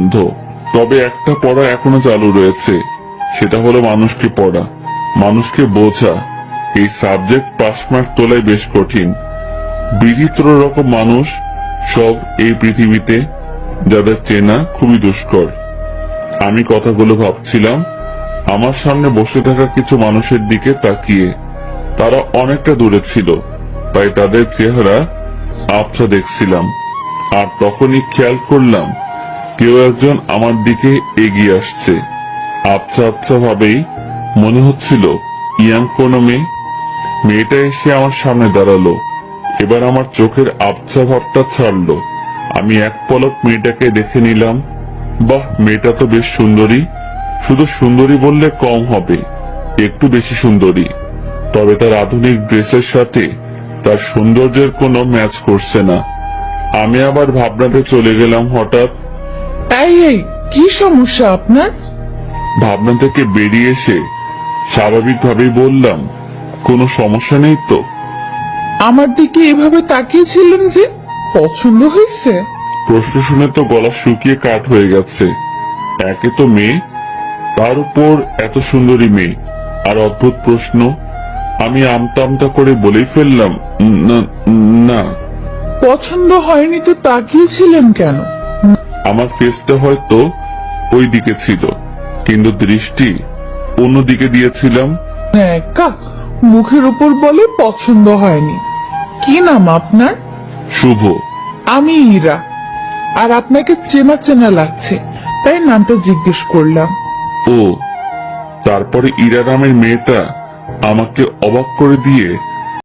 বন্ধ তবে একটা পড়া এখনও চালু রয়েছে। সেটা হলো মানুষকে পড়া, মানুষকে বোঝা। এই সাবজেক্ট পাস মার্ক তোলাই বেশ কঠিন। বিচিত্র রকম মানুষ সব এই পৃথিবীতে, যাদের চেনা খুবই দুষ্কর। আমি কথাগুলো ভাবছিলাম, আমার সামনে বসে থাকা কিছু মানুষের দিকে তাকিয়ে। তারা অনেকটা দূরে ছিল, তাই তাদের চেহারা আবছা দেখছিলাম। আর তখনই খেয়াল করলাম কেউ একজন আমার দিকে এগিয়ে আসছে। আবছা আবছা ভাবেই মনে হচ্ছিল, ইয়াং কোনো মেয়ে। মেয়েটা এসে আমার সামনে দাঁড়াল, এবার আমার চোখের আবছা ভাবটা ছাড়লো। আমি এক পলক মেয়েটাকে দেখে নিলাম, বাহ, মেয়েটা তো বেশ সুন্দরী। শুধু সুন্দরী বললে কম হবে, একটু বেশি সুন্দরী। তবে তার আধুনিক ড্রেসের সাথে তার সৌন্দর্যের কোনো ম্যাচ করছে না। আমি আবার ভাবনাতে চলে গেলাম হঠাৎ। এই এই? কি সমস্যা আপনার? ভাবনা থেকে বেরিয়ে এসে স্বাভাবিকভাবেই বললাম কোনো সমস্যা নেই তো? আমার দিকে এভাবে তাকিয়েছিলেন যে পছন্দ হয়েছে। প্রশ্ন শুনে তো গলা শুকিয়ে কাঠ হয়ে গেছে। একে তো মেয়ে তার উপর এত সুন্দরী মেয়ে আর অদ্ভুত প্রশ্ন। আমি আমতা আমতা করে বলেই ফেললাম "উম, না না। পছন্দ হয়নি তো তাকিয়েছিলেন কেন? আমার ফেসটা হয়তো ওই দিকে ছিল কিন্তু দৃষ্টি অন্যদিকে দিয়েছিলাম। একা মুখের উপর বলে পছন্দ হয়নি। কি নাম আপনার? শুভ। আমি ইরা আর আপনাকে চেনা চেনা লাগছে তাই নামটা জিজ্ঞেস করলাম। ও তারপরে ইরা নামের মেয়েটা আমাকে অবাক করে দিয়ে